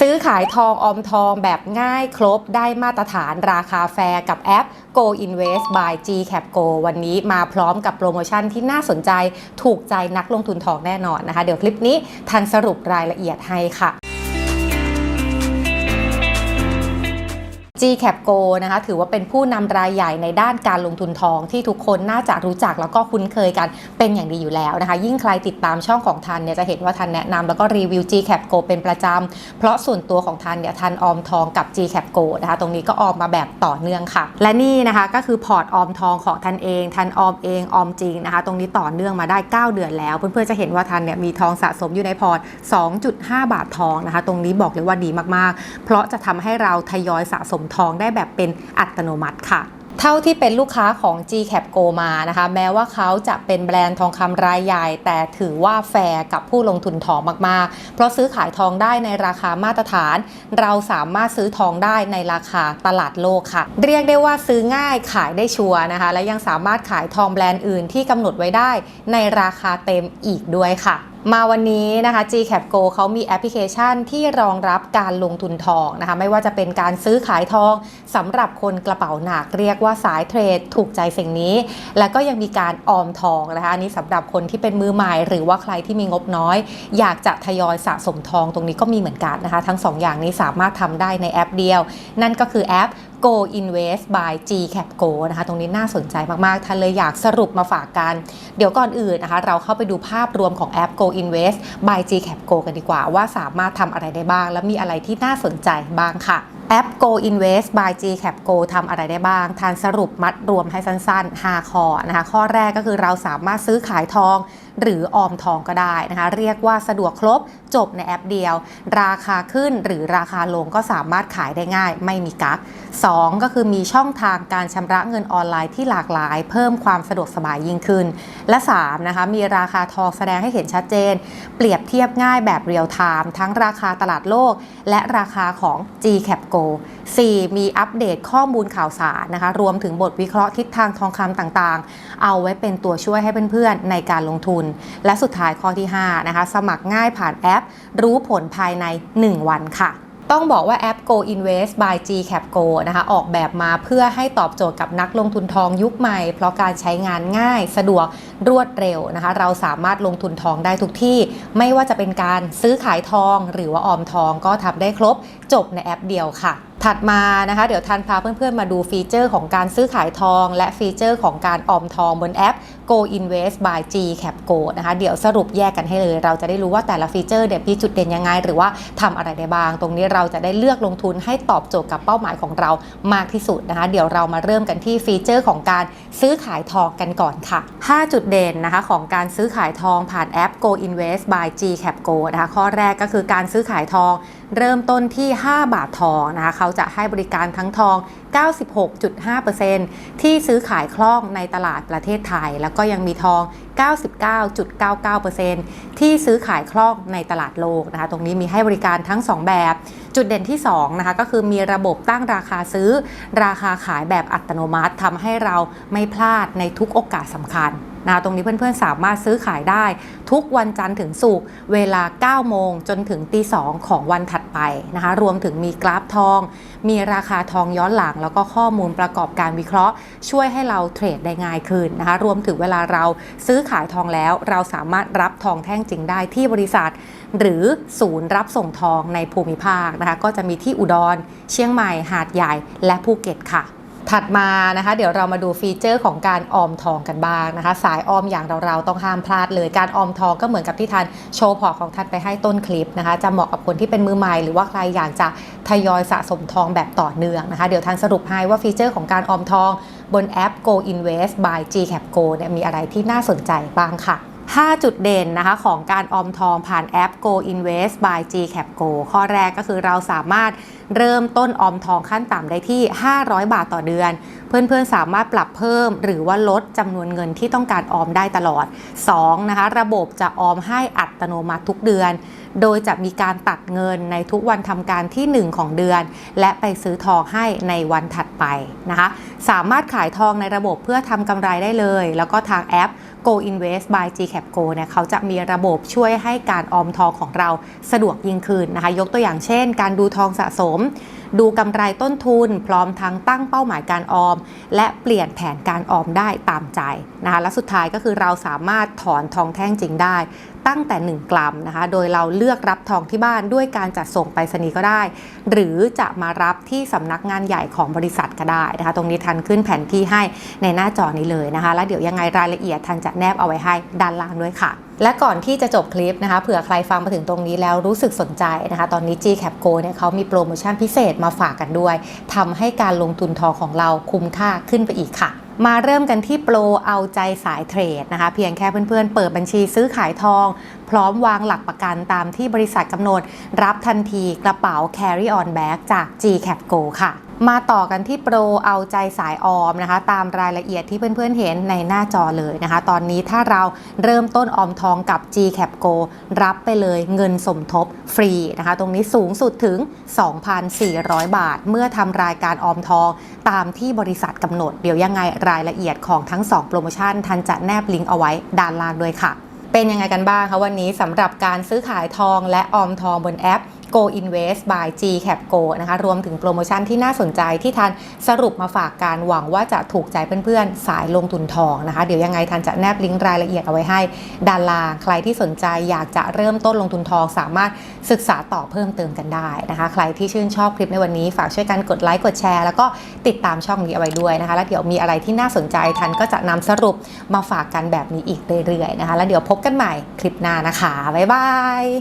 ซื้อขายทองออมทองแบบง่ายครบได้มาตรฐานราคาแฟร์กับแอป Go Invest by GCap Go วันนี้มาพร้อมกับโปรโมชั่นที่น่าสนใจถูกใจนักลงทุนทองแน่นอนนะคะ เดี๋ยวคลิปนี้ทันสรุปรายละเอียดให้ค่ะ GCap Go นะคะถือว่าเป็นผู้นำรายใหญ่ในด้านการลงทุนทองที่ทุกคนน่าจะรู้จักแล้วก็คุ้นเคยกันเป็นอย่างดีอยู่แล้วนะคะ ยิ่งใครติดตามช่องของทันเนี่ยจะเห็นว่าทันแนะนำแล้วก็รีวิว GCap Go เป็นประจำ เพราะส่วนตัวของทันเนี่ยทันออมทองกับ GCap Go นะคะตรงนี้ก็ออมมาแบบต่อเนื่องค่ะ และนี่นะคะก็คือพอร์ตออมทองของทันเอง ทันออมเองออมจริงนะคะ ตรงนี้ต่อเนื่องมาได้ 9 เดือนแล้ว เพื่อนๆจะเห็นว่าทันเนี่ยมีทองสะสมอยู่ในพอร์ต 2.5 บาททองนะคะ ตรงนี้บอกเลยว่าดีมากๆ เพราะจะทำให้เราทยอยสะสมทองได้แบบเป็นอัตโนมัติค่ะเท่าที่เป็นลูกค้าของ GCap Go มานะคะ แม้ว่าเขาจะเป็นแบรนด์ทองคำรายใหญ่ แต่ถือว่าแฟร์กับผู้ลงทุนทองมากๆ เพราะซื้อขายทองได้ในราคามาตรฐาน เราสามารถซื้อทองได้ในราคาตลาดโลกค่ะ เรียกได้ว่าซื้อง่ายขายได้ชัวร์นะคะ และยังสามารถขายทองแบรนด์อื่นที่กำหนดไว้ได้ในราคาเต็มอีกด้วยค่ะ มาวันนี้นะคะ GCap Go เขามีแอปพลิเคชันที่รองรับการลงทุนทองนะคะ ไม่ว่าจะเป็นการซื้อขายทองสำหรับคนกระเป๋าหนักเรียกว่าสายเทรดถูกใจสิ่งนี้ แล้วก็ยังมีการออมทองนะคะอันนี้สำหรับคนที่เป็นมือใหม่ หรือว่าใครที่มีงบน้อย อยากจะทยอยสะสมทองตรงนี้ก็มีเหมือนกันนะคะ ทั้ง2อย่างนี้สามารถทำได้ในแอปเดียว นั่นก็คือแอป Go Invest by GCap Go นะคะตรงนี้น่าสนใจมากๆท่านเลยอยากสรุปมาฝากกัน เดี๋ยวก่อนอื่นนะคะ เราเข้าไปดูภาพรวมของแอป Go Invest by GCap Go กันดีกว่า ว่าสามารถทำอะไรได้บ้าง และมีอะไรที่น่าสนใจบ้างค่ะแอป Go Invest by GCap Go ทำอะไรได้บ้าง ทานสรุปมัดรวมให้สั้นๆ 5 ข้อนะคะ ข้อแรกก็คือเราสามารถซื้อขายทอง หรือออมทองก็ได้นะคะ เรียกว่าสะดวกครบจบในแอปเดียว ราคาขึ้นหรือราคาลงก็สามารถขายได้ง่าย ไม่มีกัก 2 ก็คือมีช่องทางการชำระเงินออนไลน์ที่หลากหลาย เพิ่มความสะดวกสบายยิ่งขึ้น และ 3 นะคะมีราคาทองแสดงให้เห็นชัดเจน เปรียบเทียบง่ายแบบเรียลไทม์ทั้งราคาตลาดโลก และราคาของ GCap Go 4 มีอัปเดตข้อมูลข่าวสารนะคะรวมถึงบทวิเคราะห์ทิศทางทองคำต่างๆ เอาไว้เป็นตัวช่วยให้เพื่อนๆในการลงทุนและสุดท้ายข้อที่5นะคะสมัครง่ายผ่านแอป รู้ผลภายใน 1 วันค่ะต้องบอกว่าแอป Go Invest by GCap Go นะคะออกแบบมาเพื่อให้ตอบโจทย์กับนักลงทุนทองยุคใหม่ เพราะการใช้งานง่ายสะดวกรวดเร็วนะคะเราสามารถลงทุนทองได้ทุกที่ ไม่ว่าจะเป็นการซื้อขายทองหรือว่าออมทองก็ทำได้ครบจบในแอปเดียวค่ะ ถัดมานะคะเดี๋ยวทันพาเพื่อนๆมาดูฟีเจอร์ของการซื้อขายทอง และฟีเจอร์ของการออมทองบนแอป Go Invest by GCap Go นะคะเดี๋ยวสรุปแยกกันให้เลย เราจะได้รู้ว่าแต่ละฟีเจอร์เดี๋ยวมีจุดเด่นยังไง หรือว่าทำอะไรได้บ้าง ตรงนี้เราจะได้เลือกลงทุนให้ตอบโจทย์กับเป้าหมายของเรามากที่สุดนะคะเดี๋ยวเรามาเริ่มกันที่ฟีเจอร์ของการซื้อขายทองกันก่อนค่ะ 5 จุดเด่นนะคะของการซื้อขายทองผ่านแอป Go Invest by GCap Go นะคะข้อแรกก็คือการซื้อขายทองเริ่มต้นที่ 5 บาททองนะคะเขาจะให้บริการทั้งทอง 96.5%ที่ซื้อขายคล่องในตลาดประเทศไทย แล้วก็ยังมีทอง 99.99%ที่ซื้อขายคล่องในตลาดโลกนะคะ ตรงนี้มีให้บริการทั้ง 2 แบบ จุดเด่นที่2นะคะก็คือมีระบบตั้งราคาซื้อ ราคาขายแบบอัตโนมัติทำให้เราไม่พลาดในทุกโอกาสสำคัญ นะตรงนี้เพื่อนๆสามารถซื้อขายได้ ทุกวันจันทร์ถึงศุกร์เวลา 9 โมงจนถึงตี2ของวันถัดไปนะคะ รวมถึงมีกราฟทอง มีราคาทองย้อนหลัง แล้วก็ข้อมูลประกอบการวิเคราะห์ ช่วยให้เราเทรดได้ง่ายขึ้นนะคะ รวมถึงเวลาเราซื้อขายทองแล้ว เราสามารถรับทองแท่งจริงได้ที่บริษัท หรือศูนย์รับส่งทองในภูมิภาคนะคะ ก็จะมีที่อุดร เชียงใหม่ หาดใหญ่ และภูเก็ตค่ะ ถัดมานะคะเดี๋ยวเรามาดูฟีเจอร์ของการออมทองกันบ้างนะคะ สายออมอย่างเราๆต้องห้ามพลาดเลย การออมทองก็เหมือนกับที่ทานโชว์พอของท่านไปให้ต้นคลิปนะคะ จะเหมาะกับคนที่เป็นมือใหม่ หรือว่าใครอยากจะทยอยสะสมทองแบบต่อเนื่องนะคะ เดี๋ยวท่านสรุปให้ว่าฟีเจอร์ของการออมทองบนแอป Go Invest by GCap Go เนี่ยมีอะไรที่น่าสนใจบ้างค่ะ 5 จุดเด่นนะคะของการออมทองผ่านแอป Go Invest by GCap Go ข้อแรกก็คือเราสามารถเริ่มต้นออมทองขั้นต่ำได้ที่ 500 บาทต่อเดือน เพื่อนๆสามารถปรับเพิ่ม หรือว่าลดจำนวนเงินที่ต้องการออมได้ตลอด 2. นะคะระบบจะออมให้อัตโนมัติทุกเดือน โดยจะมีการตัดเงินในทุกวันทำการทีหนึ่1 ของเดือน และไปซื้อทองให้ในวันถัดไปนะคะสามารถขายทองในระบบเพื่อทำกำไรได้เลย แล้วก็ทางแอป Go Invest by GCAP Go เนี่ยเขาจะมีระบบช่วยให้การออมทองของเราสะดวกยิ่งขึ้นนะคะ ยกตัวอย่างเช่น การดูทองสะสม ดูกำไรต้นทุน พร้อมทั้งตั้งเป้าหมายการออม และเปลี่ยนแผนการออมได้ตามใจนะคะและสุดท้ายก็คือเราสามารถถอนทองแท่งจริงได้ ตั้งแต่ 1 กรัมนะคะ โดยเราเลือกรับทองที่บ้านด้วยการจัดส่งไปรษณีย์ก็ได้ หรือจะมารับที่สำนักงานใหญ่ของบริษัทก็ได้นะคะ ตรงนี้ทันขึ้นแผนที่ให้ในหน้าจอนี้เลยนะคะ แล้วเดี๋ยวยังไงรายละเอียดทันจะแนบเอาไว้ให้ด้านล่างด้วยค่ะและก่อนที่จะจบคลิปนะคะเผื่อใครฟังมาถึงตรงนี้แล้วรู้สึกสนใจนะคะ ตอนนี้ GCAP Go เนี่ยเขามีโปรโมชั่นพิเศษมาฝากกันด้วยทำให้การลงทุนทองของเราคุ้มค่าขึ้นไปอีกค่ะ มาเริ่มกันที่โปรเอาใจสายเทรดนะคะ เพียงแค่เพื่อนๆ เปิดบัญชีซื้อขายทอง พร้อมวางหลักประกันตามที่บริษัทกำหนด รับทันทีกระเป๋า carry on bag จาก GCAP Go ค่ะ มาต่อกันที่โปรเอาใจสายออมนะคะ ตามรายละเอียดที่เพื่อนๆเห็นในหน้าจอเลยนะคะ ตอนนี้ถ้าเราเริ่มต้นออมทองกับ GCAP Go รับไปเลยเงินสมทบฟรีนะคะ ตรงนี้สูงสุดถึง 2,400 บาท เมื่อทำรายการออมทองตามที่บริษัทกำหนด เดี๋ยวยังไงรายละเอียดของทั้ง 2 โปรโมชั่นทันจะแนบลิงก์เอาไว้ด้านล่างด้วยค่ะ เป็นยังไงกันบ้างคะวันนี้สำหรับการซื้อขายทองและออมทองบนแอป Go Invest by GCAP Go นะคะรวมถึงโปรโมชั่นที่น่าสนใจที่ทันสรุปมาฝากการหวังว่าจะถูกใจเพื่อนๆ สายลงทุนทองนะคะ เดี๋ยวยังไงทันจะแนบลิงก์รายละเอียดเอาไว้ให้ด้านล่างใครที่สนใจอยากจะเริ่มต้นลงทุนทองสามารถศึกษาต่อเพิ่มเติมกันได้นะคะ ใครที่ชื่นชอบคลิปในวันนี้ฝากช่วยกันกดไลค์กดแชร์ แล้วก็ติดตามช่องนี้เอาไว้ด้วยนะคะ แล้วเดี๋ยวมีอะไรที่น่าสนใจทันก็จะนำสรุปมาฝากกันแบบนี้อีกเรื่อยๆนะคะ แล้วเดี๋ยวพบกันใหม่คลิปหน้านะคะบ๊ายบาย